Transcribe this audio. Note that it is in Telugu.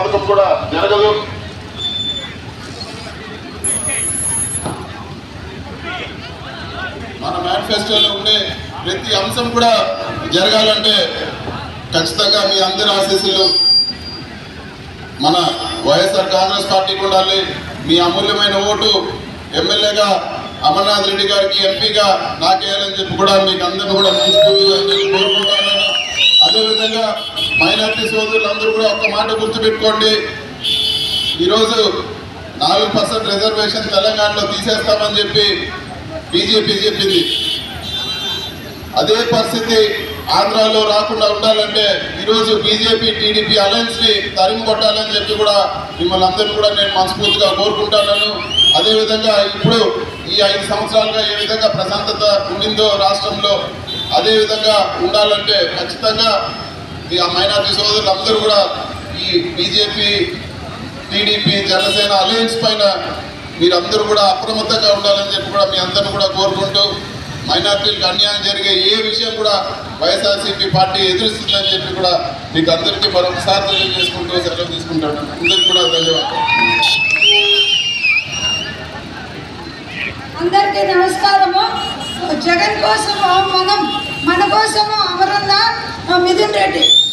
పథకం కూడా జరగదు. మన మేనిఫెస్టోలో ఉండే ప్రతి అంశం కూడా జరగాలంటే ఖచ్చితంగా మీ అందరి ఆశీస్సులు మన వైఎస్ఆర్ కాంగ్రెస్ పార్టీకి ఉండాలి మీ అమూల్యమైన ఓటు ఎమ్మెల్యేగా అమర్నాథ్ రెడ్డి గారికి ఎంపీగా నాకేయాలని చెప్పి కూడా మీకు అందరిని కూడా మనస్ఫూర్తిగా మైనార్టీ సోదరులందరూ కూడా ఒక్క మాట గుర్తుపెట్టుకోండి. ఈరోజు నాలుగు పర్సెంట్ రిజర్వేషన్ తెలంగాణలో తీసేస్తామని చెప్పి బీజేపీ చెప్పింది. అదే పరిస్థితి ఆంధ్రాలో రాకుండా ఉండాలంటే ఈరోజు బీజేపీ టీడీపీ అలయన్స్ని తరిమి కొట్టాలని చెప్పి కూడా మిమ్మల్ని అందరినీ కూడా నేను మనస్ఫూర్తిగా కోరుకుంటున్నాను అదేవిధంగా ఇప్పుడు ఈ ఐదు సంవత్సరాలుగా ఏ విధంగా ప్రశాంతత ఉండిందో రాష్ట్రంలో అదేవిధంగా ఉండాలంటే ఖచ్చితంగా ఆ మైనార్టీ సోదరులు అందరూ కూడా ఈ బీజేపీ టీడీపీ జనసేన అలయన్స్ పైన మీరందరూ కూడా అప్రమత్తంగా ఉండాలని చెప్పి కూడా మీ అందరిని కూడా కోరుకుంటూ మైనార్టీలకు అన్యాయం జరిగే ఏ విషయం కూడా వైఎస్ఆర్సీపీ పార్టీ ఎదురుస్తుందని చెప్పి కూడా మీకు అందరికీ మరొకసారి తెలియజేసుకుంటూ సెలవు తీసుకుంటాను. అందరికీ కూడా ధన్యవాదాలు. అందరికీ నమస్కారము. జగన్ కోసం మనం మన